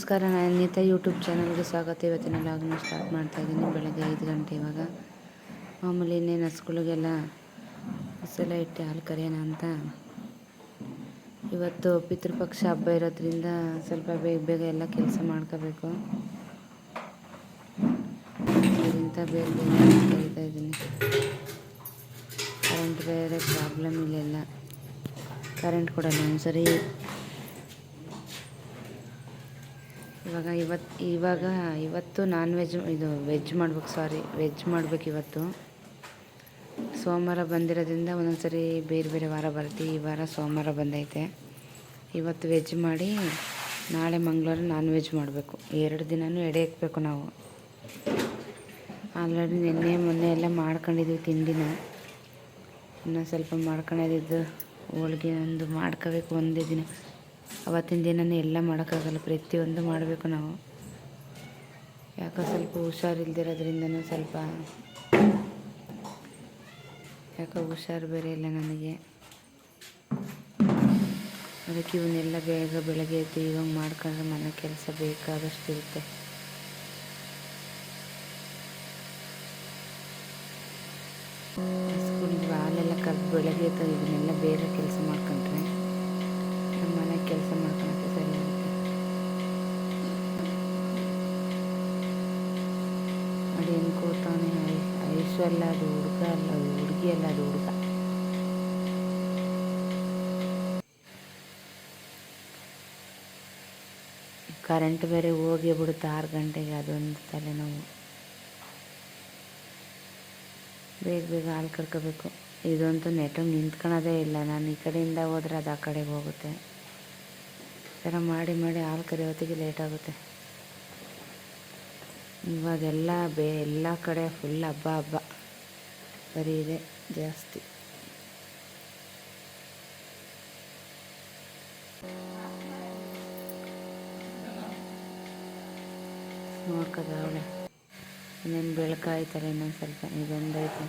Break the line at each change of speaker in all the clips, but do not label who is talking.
ನಮಸ್ಕಾರ, ನಾನು ಅನಿತಾ ಯೂಟ್ಯೂಬ್ ಚಾನಲ್ಗೆ ಸ್ವಾಗತ. ಇವತ್ತಿನ ಲಾಗ್ನ ಸ್ಟಾರ್ಟ್ ಮಾಡ್ತಾ ಇದ್ದೀನಿ. ಬೆಳಗ್ಗೆ ಐದು ಗಂಟೆ ಇವಾಗ. ಮಾಮೂಲಿ ಇನ್ನೇನು ಹಸುಗಳಿಗೆಲ್ಲ ಹಸೆಲ್ಲ ಇಟ್ಟು ಹಾಲು ಕರೆಯೋಣ ಅಂತ. ಇವತ್ತು ಪಿತೃಪಕ್ಷ ಹಬ್ಬ ಇರೋದ್ರಿಂದ ಸ್ವಲ್ಪ ಬೇಗ ಬೇಗ ಎಲ್ಲ ಕೆಲಸ ಮಾಡ್ಕೋಬೇಕು. ಅದರಿಂದ ಬೇಗ ಬೇಗ ಕರಿತಾ ಇದ್ದೀನಿ. ಕರೆಂಟ್ ಬೇರೆ ಪ್ರಾಬ್ಲಮ್ ಇಲ್ಲೆಲ್ಲ ಕರೆಂಟ್ ಕೊಡಲ್ಲ, ಒಂದ್ಸರಿ ಇವಾಗ ಇವತ್ತು ಇವಾಗ ಇವತ್ತು ನಾನ್ ವೆಜ್, ಇದು ವೆಜ್ ಮಾಡ್ಬೇಕು ಸಾರಿ ವೆಜ್ ಮಾಡ್ಬೇಕು ಇವತ್ತು. ಸೋಮವಾರ ಬಂದಿರೋದ್ರಿಂದ ಒಂದೊಂದು ಸರಿ ಬೇರೆ ಬೇರೆ ವಾರ ಬರುತ್ತೆ. ಈ ವಾರ ಸೋಮವಾರ ಬಂದೈತೆ. ಇವತ್ತು ವೆಜ್ ಮಾಡಿ ನಾಳೆ ಮಂಗಳವಾರ ನಾನ್ ವೆಜ್ ಮಾಡಬೇಕು. ಎರಡು ದಿನವೂ ಎಡೆ ಹಾಕ್ಬೇಕು ನಾವು. ಆಲ್ರೆಡಿ ನಿನ್ನೆ, ಮೊನ್ನೆ ಎಲ್ಲ ಮಾಡ್ಕೊಂಡಿದ್ದೀವಿ ತಿಂಡಿನ. ಇನ್ನೂ ಸ್ವಲ್ಪ ಮಾಡ್ಕೊಂಡಿದ್ದು ಹೋಳಿಗೆ ಒಂದು ಮಾಡ್ಕೋಬೇಕು ಒಂದೇ ದಿನ. ಅವತ್ತಿನ ದಿನನೇ ಎಲ್ಲ ಮಾಡೋಕ್ಕಾಗಲ್ಲ ಪ್ರತಿಯೊಂದು ಮಾಡಬೇಕು ನಾವು. ಯಾಕೋ ಸ್ವಲ್ಪ ಹುಷಾರಿಲ್ದಿರೋದ್ರಿಂದನೂ ಸ್ವಲ್ಪ ಯಾಕೋ ಹುಷಾರು ಬೇರೆ ಇಲ್ಲ ನನಗೆ. ಅದಕ್ಕೆ ಇವನ್ನೆಲ್ಲ ಬೇಗ ಬೆಳಗ್ಗೆ ಎದ್ದು ಇವಾಗ ಮಾಡ್ಕೊಂಡ್ರೆ ಮನೆ ಕೆಲಸ ಬೇಕಾದಷ್ಟು ಇರುತ್ತೆ. ಹಾಲೆಲ್ಲ ಕರೆದು ಬೆಳಗ್ಗೆ ಎದ್ದು ಇವನ್ನೆಲ್ಲ ಬೇರೆ ಕೆಲಸ ಮಾಡ್ಕೊಂಡ್ರೆ ಮನೆ ಕೆಲಸ ಮಾಡ್ಕೊಳಕ್ಕೆ ಸರಿ ಆಗುತ್ತೆ. ಏನು ಅನ್ಕೋತಾನೆ ಐಸು ಅಲ್ಲ, ಅದು ಹುಡುಗ ಅಲ್ಲ, ಅದು ಹುಡುಗಿ ಅಲ್ಲ, ಅದು ಹುಡುಗ. ಕರೆಂಟ್ ಬೇರೆ ಹೋಗಿ ಬಿಡುತ್ತೆ, ಆರು ಗಂಟೆಗೆ ಅದೊಂದು ತಲೆನೋವು. ಬೇಗ ಬೇಗ ಹಾಲು ಕರ್ಕೋಬೇಕು. ಇದಂತೂ ನೆಟ್ಟಗೆ ನಿಂತ್ಕೊಳೋದೇ ಇಲ್ಲ. ನಾನು ಈ ಕಡೆಯಿಂದ ಹೋದ್ರೆ ಅದು ಆ ಕಡೆಗೆ ಹೋಗುತ್ತೆ. ಥರ ಮಾಡಿ ಮಾಡಿ ಹಾಲು ಕರೆಯೋತ್ತಿಗೆ ಲೇಟ್ ಆಗುತ್ತೆ. ಇವಾಗೆಲ್ಲ ಬೇ, ಎಲ್ಲ ಕಡೆ ಫುಲ್ ಹಬ್ಬ ಹಬ್ಬ. ಬರೀ ಇದೆ, ಜಾಸ್ತಿ. ನೋಡ್ಕದ ಅವಳೆ ಇನ್ನೇನು ಬೆಳಕಾಯ್ತಲ್ಲ ಇನ್ನೊಂದು ಸ್ವಲ್ಪ ಇದೊಂದೈತೆ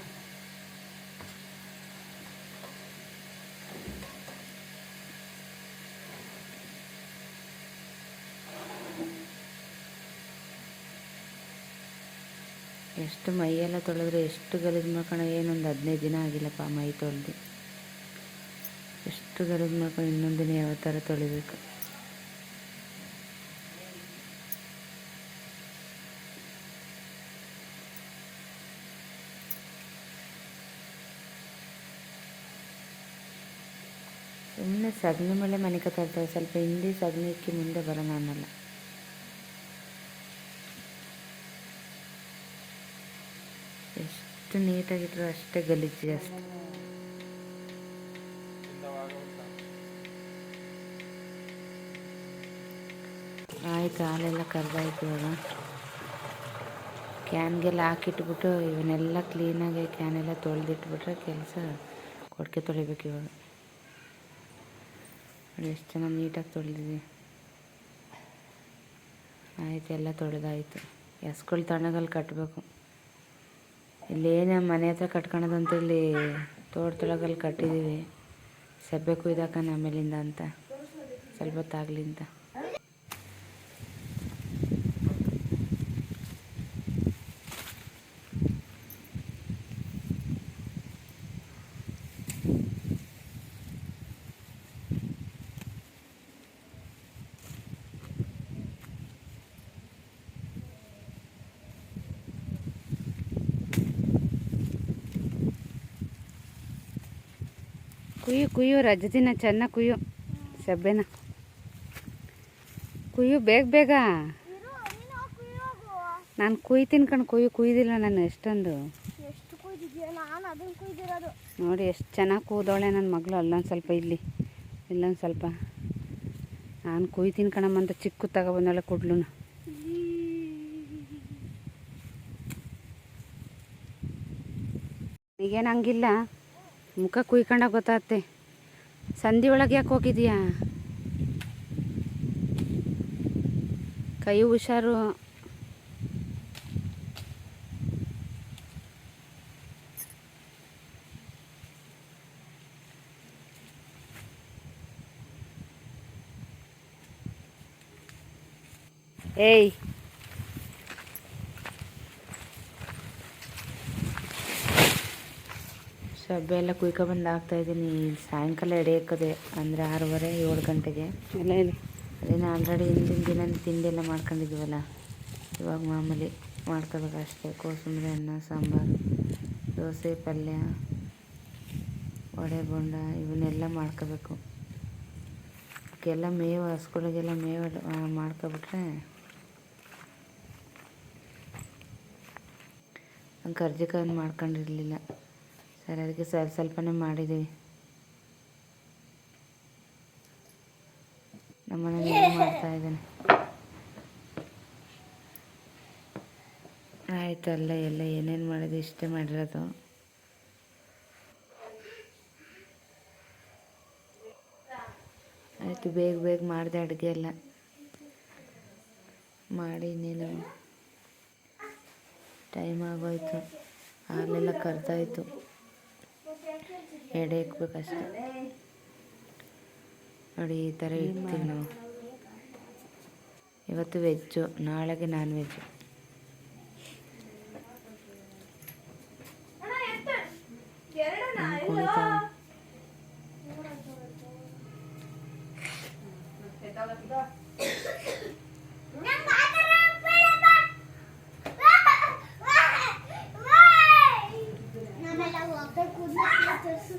ಎಷ್ಟು ಮೈಯೆಲ್ಲ ತೊಳೆದ್ರೆ ಎಷ್ಟು ಗಲೀಜು ಮಾಡ್ಕೊಂಡು ಏನೊಂದು ಹದಿನೈದು ದಿನ ಆಗಿಲ್ಲಪ್ಪ ಮೈ ತೊಳೆದು. ಎಷ್ಟು ಗಲೀಜು ಮಾಡ್ಕೊಂಡು ಇನ್ನೊಂದು ದಿನ ಯಾವ ಥರ ತೊಳಿಬೇಕು? ಸುಮ್ಮನೆ ಸಗಣಿ ಮೇಲೆ ಮನೆ ಕತ್ತಾರೆ ಸ್ವಲ್ಪ ಹಿಂದಿ ಸಗಣಿ ಇಕ್ಕಿ ಮುಂದೆ ಬರೋಣ ಅನ್ನಲ್ಲ. ಎಷ್ಟು ನೀಟಾಗಿಟ್ರು ಅಷ್ಟೇ ಗಲೀಜು ಜಾಸ್ತಿ. ಆಯ್ತು, ಹಾಲೆಲ್ಲ ಕರೆದಾಯ್ತು ಇವಾಗ. ಕ್ಯಾನ್ಗೆಲ್ಲ ಹಾಕಿಟ್ಬಿಟ್ಟು ಇವನ್ನೆಲ್ಲ ಕ್ಲೀನಾಗಿ ಕ್ಯಾನೆಲ್ಲ ತೊಳೆದಿಟ್ಬಿಟ್ರೆ ಕೆಲಸ ಕೊಡಕೆ ತೊಳಿಬೇಕು ಇವಾಗ. ಎಷ್ಟು ಚೆನ್ನಾಗಿ ನೀಟಾಗಿ ತೊಳೆದಿದ್ವಿ. ಆಯ್ತು, ಎಲ್ಲ ತೊಳೆದಾಯ್ತು. ಎಸ್ಗಳು ತಣ್ಣಗಲ್ಲಿ ಕಟ್ಟಬೇಕು ಇಲ್ಲೇನು ಮನೆ ಹತ್ರ ಕಟ್ಕೊಳೋದಂತ ಇಲ್ಲಿ ತೋಟದೊಳಗಲ್ಲಿ ಕಟ್ಟಿದ್ದೀವಿ. ಸಬ್ಬೆ ಕುಯ್ದಾಕ ಆಮೇಲಿಂದ ಅಂತ. ಸ್ವಲ್ಪ ಹೊತ್ತಾಗ್ಲಿ ಕುಯ್ಯು ಕುಯ್ಯು ರಜದಿನ ಚೆನ್ನಾಗಿ ಕುಯ್ಯು. ಸಬ್ಬೆನ ಕುಯ್ಯು ಬೇಗ ಬೇಗ. ನಾನು ಕುಯ್ತೀನಿ ಕಣ್ ಕುಯ್ಯು ಕುಯ್ದಿಲ್ಲ ನಾನು ಎಷ್ಟೊಂದು. ನೋಡಿ ಎಷ್ಟು ಚೆನ್ನಾಗಿ ಕೂದೋಳೆ ನನ್ನ ಮಗಳು. ಅಲ್ಲೊಂದು ಸ್ವಲ್ಪ ಇಲ್ಲಿ ಇಲ್ಲೊಂದು ಸ್ವಲ್ಪ. ನಾನು ಕುಯ್ತೀನಿ ಕಣಮ್ಮ ಅಂತ ಚಿಕ್ಕ ತಗೊಬಂದಳೆ ಕೊಡ್ಲು ಈಗೇನು ಹಂಗಿಲ್ಲ. ಮುಖ ಕುಯ್ಕೊಂಡ ಗೊತ್ತಾಗತ್ತೆ. ಸಂಧಿ ಒಳಗೆ ಯಾಕೆ ಹೋಗಿದ್ಯಾ ಕೈ ಹುಷಾರು. ಏಯ್ ಸಬ್ಬೆ ಎಲ್ಲ ಕುಯ್ಕೊಬಂದು ಹಾಕ್ತಾಯಿದ್ದೀನಿ ಸಾಯಂಕಾಲ ಎಡೆ ಹಾಕೋದೆ ಅಂದರೆ ಆರೂವರೆ ಏಳು ಗಂಟೆಗೆ.
ಎಲ್ಲ ಇಲ್ಲ.
ಅದೇನು ಆಲ್ರೆಡಿ ಹಿಂದಿನ ದಿನ ತಿಂಡಿ ಎಲ್ಲ ಮಾಡ್ಕೊಂಡಿದ್ವಲ್ಲ. ಇವಾಗ ಮಾಮೂಲಿ ಮಾಡ್ಕೋಬೇಕು ಅಷ್ಟೇ. ಕೋಸಂಬರಿ ಅನ್ನ ಸಾಂಬಾರು ದೋಸೆ ಪಲ್ಯ ವಡೆ ಬೋಂಡ ಇವನ್ನೆಲ್ಲ ಮಾಡ್ಕೋಬೇಕು. ಅದಕ್ಕೆಲ್ಲ ಮೇವು ಹಸ್ಗಳಿಗೆಲ್ಲ ಮೇವು ಮಾಡ್ಕೊಬಿಟ್ರೆ ಹಂಗೆ ಕರ್ಜಿಕಾಯನ್ನು ಮಾಡ್ಕೊಂಡಿರಲಿಲ್ಲ. ಸರಿ, ಅದಕ್ಕೆ ಸ್ವಲ್ಪ ಸ್ವಲ್ಪನೇ ಮಾಡಿದ್ದೀವಿ ನಮ್ಮನೇಲಿ ಏನು ಮಾಡ್ತಾ ಇದ್ದಾನೆ. ಅಲ್ಲ, ಎಲ್ಲ ಏನೇನು ಮಾಡಿದೆ ಇಷ್ಟೇ ಮಾಡಿರೋದು. ಆಯಿತು, ಬೇಗ ಬೇಗ ಮಾಡಿದೆ ಅಡುಗೆ ಎಲ್ಲ. ಮಾಡಿ ಇನ್ನೇನು ಟೈಮ್ ಆಗೋಯ್ತು. ಆಮೇಲೆ ಕರ್ದಾಯ್ತು. ಎಡೆ ಇಕ್ಬೇಕಷ್ಟೆ ನೋಡಿ ಈ ಥರ ಇಡ್ತೀವಿ ನಾವು. ಇವತ್ತು ವೆಜ್ಜು ನಾಳೆಗೆ ನಾನ್ ವೆಜ್ಜು ಕುಣಿತಾ
ನಮ್ಮೆಲ್ಲ ಹೋಗ್ಬೇಕು ತೋರಿಸು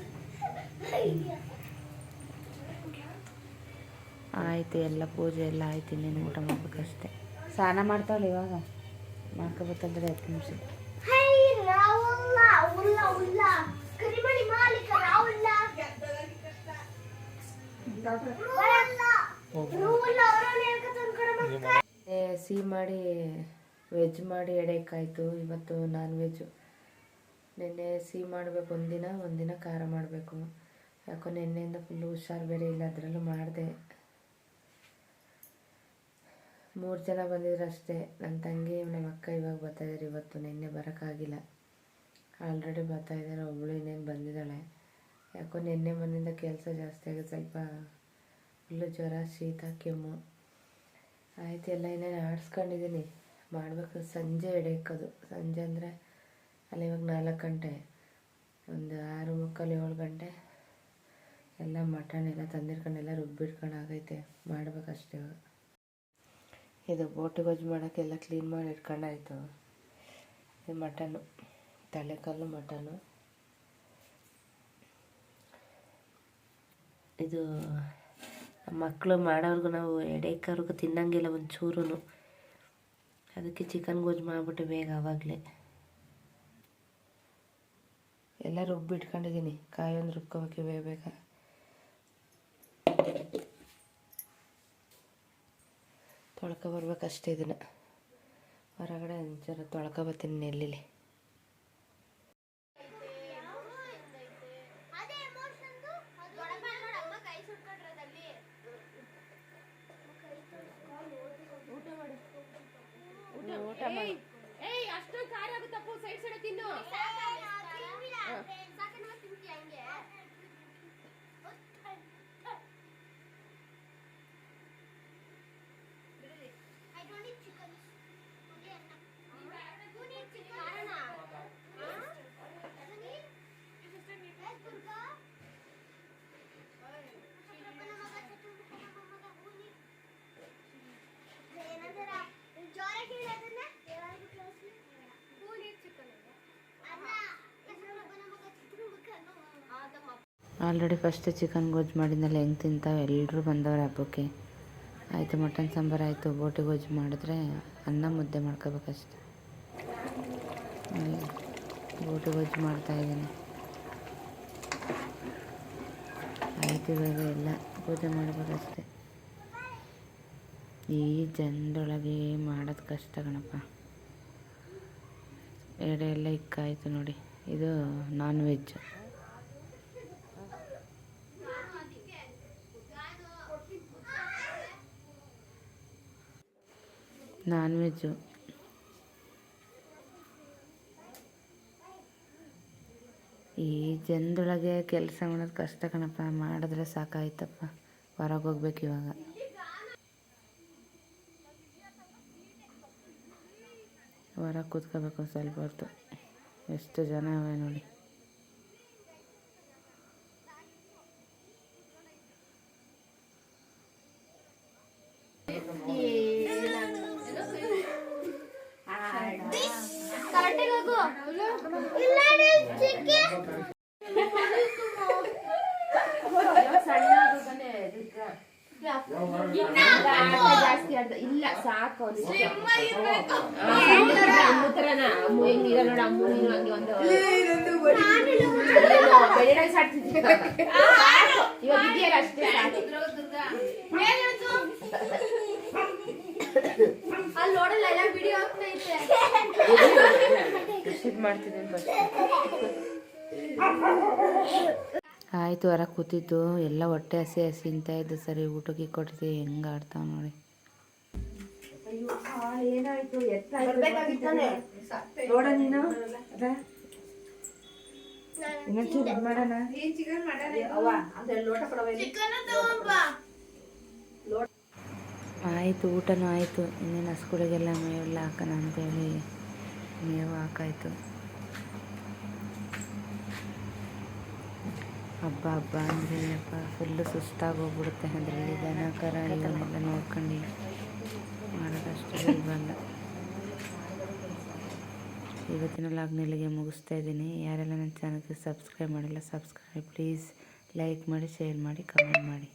ಆಯ್ತು ಎಲ್ಲ ಪೂಜೆ ಎಲ್ಲ ಆಯ್ತು ಇನ್ನೇನು ಊಟ ಮಾಡ್ಬೇಕಷ್ಟೆ. ಸ್ನಾನ ಮಾಡ್ತಾವಲ್ಲ ಇವಾಗ? ಮಾಡ್ಕೋಬೇಕಂದ್ರೆ ಹತ್ತು ನಿಮಿಷ. ಸಿಹಿ ಮಾಡಿ ವೆಜ್ ಮಾಡಿ ಎಡೆಕಾಯ್ತು. ಇವತ್ತು ನಾನ್ ವೆಜ್ಜು ನಿನ್ನೆ ಸಿಹಿ ಮಾಡಬೇಕು ಒಂದಿನ ಒಂದಿನ ಖಾರ ಮಾಡಬೇಕು. ಯಾಕೋ ನಿನ್ನೆಯಿಂದ ಫುಲ್ಲು ಹುಷಾರು ಬೇರೆ ಇಲ್ಲ ಅದರಲ್ಲೂ ಮಾಡಿದೆ. ಮೂರು ಜನ ಬಂದಿದ್ರು ಅಷ್ಟೇ ನನ್ನ ತಂಗಿ ನಮ್ಮ ಅಕ್ಕ ಇವಾಗ ಬರ್ತಾ ಇದ್ದಾರೆ ಇವತ್ತು ನಿನ್ನೆ ಬರೋಕ್ಕಾಗಿಲ್ಲ. ಆಲ್ರೆಡಿ ಬರ್ತಾ ಇದ್ದಾರೆ ಒಬ್ಬಳು ಇನ್ನೇನು ಬಂದಿದ್ದಾಳೆ. ಯಾಕೋ ನಿನ್ನೆ ಮನೆಯಿಂದ ಕೆಲಸ ಜಾಸ್ತಿ ಆಗಿದೆ. ಸ್ವಲ್ಪ ಫುಲ್ಲು ಜ್ವರ, ಶೀತ, ಕೆಮ್ಮು. ಆಯ್ತು, ಎಲ್ಲ ಇನ್ನೇನು ಆಡಿಸ್ಕೊಂಡಿದ್ದೀನಿ ಮಾಡಬೇಕು. ಸಂಜೆ ಎಡೆಯೋದು ಸಂಜೆ ಅಂದರೆ ಅಲ್ಲಿ ಇವಾಗ ನಾಲ್ಕು ಗಂಟೆ. ಒಂದು ಆರು ಮುಕ್ಕಾಲು ಏಳು ಗಂಟೆ. ಎಲ್ಲ ಮಟನ್ ಎಲ್ಲ ತಂದಿಟ್ಕೊಂಡೆಲ್ಲ ರುಬ್ಬಿಟ್ಕೊಂಡು ಆಗೈತೆ. ಮಾಡ್ಬೇಕಷ್ಟೇ ಇವಾಗ. ಇದು ಬೋಟಿ ಗೊಜ್ಜು ಮಾಡೋಕ್ಕೆಲ್ಲ ಕ್ಲೀನ್ ಮಾಡಿ ಇಟ್ಕೊಂಡಾಯ್ತು. ಇದು ಮಟನ್ನು ತಲೆಕಾಲು ಮಟನು. ಇದು ಮಕ್ಕಳು ಮಾಡೋರ್ಗು ನಾವು ಎಡೆಕರ್ಗು ತಿನ್ನಂಗಿಲ್ಲ ಒಂಚೂರು ಅದಕ್ಕೆ ಚಿಕನ್ ಗೊಜ್ಜು ಮಾಡಿಬಿಟ್ಟು ಬೇಗ ಆವಾಗಲೇ. ಎಲ್ಲ ರುಬ್ಬಿಟ್ಕೊಂಡಿದ್ದೀನಿ ಕಾಯಿ ಒಂದು ರುಬ್ಕೊಬೇಕು ಬೇಗ ಬೇಗ ತೊಳ್ಕೊ ಬರ್ಬೇಕಷ್ಟೇ ಇದನ್ನು. ಹೊರಗಡೆ ಒಂಚೂರು ತೊಳ್ಕೊ ಬರ್ತೀನಿ ನೆಲ್ಲಿಲಿ
ಅದೇ ಎಮೋಷನ್ ದೊಡ್ಡಪ್ಪ ನೋಡಮ್ಮ ಕೈ ಸುಟ್ಕೊಂಡ್ರದಲ್ಲಿ ಊಟ ಮಾಡಿ
ಊಟ ಮಾಡಿ ಏಯ್ ಅಷ್ಟೊಂದು ಖಾರ ಆಗುತ್ತಪ್ಪ ಸೈಡ್ ಸೈಡ್ ತಿನ್ನು
ಜ್ವರ ಕೇಳೋದನ್ನ ಹೂನಿ ಚಿಕನ್ ಅಲ್ಲ ಹೆಸರು ನಮಗ ಚಿತ್ರಮುಖನು ಆದಮ್ಮ
ಆಲ್ರೆಡಿ ಫಸ್ಟ್ ಚಿಕನ್ ಗೊಜ್ಜು ಮಾಡಿದ್ಮೇಲೆ ಹೆಂಗೆ ತಿಂತಾವೆ? ಎಲ್ಲರೂ ಬಂದವ್ರೆ ಹಬ್ಬಕ್ಕೆ. ಆಯಿತು, ಮಟನ್ ಸಾಂಬಾರು ಆಯಿತು. ಬೋಟಿ ಗೊಜ್ಜು ಮಾಡಿದ್ರೆ ಅನ್ನ ಮುದ್ದೆ ಮಾಡ್ಕೋಬೇಕಷ್ಟೆ. ಬೋಟಿ ಗೊಜ್ಜು ಮಾಡ್ತಾಯಿದ್ದೀನಿ ಆಯ್ತು, ಇವಾಗ ಎಲ್ಲ ಪೂಜೆ ಮಾಡ್ಬೇಕಷ್ಟೆ. ಈ ಜನದೊಳಗೆ ಮಾಡೋದು ಕಷ್ಟ ಕಣಪ್ಪ. ಎಡೆ ಎಲ್ಲ ಇಕ್ಕಾಯಿತು ನೋಡಿ. ಇದು ನಾನ್ ವೆಜ್ ನಾನ್ ವೆಜ್ಜು ಈ ಜನದೊಳಗೆ ಕೆಲಸ ಮಾಡೋದು ಕಷ್ಟ ಕಣಪ್ಪ, ಮಾಡಿದ್ರೆ ಸಾಕಾಯ್ತಪ್ಪ. ಹೊರಗೆ ಹೋಗ್ಬೇಕು ಇವಾಗ. ಹೊರಗೆ ಕೂತ್ಕೋಬೇಕು ಸ್ವಲ್ಪ ಹೊತ್ತು. ಎಷ್ಟು ಜನ ಅವೆ ನೋಡಿ
ಕರೆಕ್ಟಾಗಿ ಹೋಗು ಇಲ್ಲ ರೀ, ಚಿಕ್ಕಿ.
ಸಣ್ಣ ಆಗೋದನ್ನೇ ದುರ್ಗ. ಆಟ ಜಾಸ್ತಿ ಆಡ್ದ ಇಲ್ಲ ಸಾಕು ಅವ್ನಿಗೆ. ಆ, ಅಮ್ಮು ಥರನಾ? ಅಮ್ಮು ಹೆಂಗಿರ ನೋಡು ಅಮ್ಮು ನೀನು ಹಂಗೆ ಒಂದು ಏನು, ಬೆಳ್ಳಗೆ ಸಾಕ್ತಿದ್ದಿ. ಸಾಕು. ಇವಾಗ ಇದೆಯಲ್ಲ ಅಷ್ಟೇ ಸಾಕು.
ಅಲ್ಲಿ ನೋಡಲ್ಲ ಎಲ್ಲ ವಿಡಿಯೋ ಆಗ್ತೈತೆ
ಇದು ಮಾಡ್ತಿದ್ದೀನಿ ಫಸ್ಟ್ ಆಯಿತು ಹೊರ ಕೂತಿದ್ದು. ಎಲ್ಲ ಹೊಟ್ಟೆ ಹಸಿ ಹಸಿ ಅಂತ ಇದ್ದು ಸರಿ, ಊಟಕ್ಕೆ ಕೊಡ್ತೀವಿ. ಹೆಂಗೆ ಆಡ್ತಾವ ನೋಡಿ. ನೋಡ. ನೀನು. ಇನ್ನೊಂಚೂರು ಇದು ಮಾಡೋಣ?
ಚಿಕನ್ ತಗೊಂಬ
ಆಯಿತು ಊಟನೂ ಆಯಿತು. ಇನ್ನೇನು ಹಸ್ಗಳಿಗೆಲ್ಲ ಮೇವೆಲ್ಲ ಹಾಕೋಣ ಅಂತೇಳಿ ಮೇವು ಹಾಕಾಯ್ತು. ಹಬ್ಬ ಹಬ್ಬ ಅಂದರೆ ಅಪ್ಪ ಫುಲ್ಲು ಸುಸ್ತಾಗಿ ಹೋಗ್ಬಿಡುತ್ತೆ. ಅದರಲ್ಲಿ ದನ ಕರ ಇವನ್ನೆಲ್ಲ ನೋಡ್ಕೊಂಡು. ಇಲ್ವಲ್ಲ ಇವತ್ತಿನ ಲಾಗ್ನಲ್ಲಿಗೆ ಮುಗಿಸ್ತಾ ಇದ್ದೀನಿ. ಯಾರೆಲ್ಲ ನನ್ನ ಚಾನಲ್ಗೆ ಸಬ್ಸ್ಕ್ರೈಬ್ ಮಾಡಿಲ್ಲ ಸಬ್ಸ್ಕ್ರೈಬ್ ಪ್ಲೀಸ್ ಲೈಕ್ ಮಾಡಿ ಶೇರ್ ಮಾಡಿ ಕಮೆಂಟ್ ಮಾಡಿ.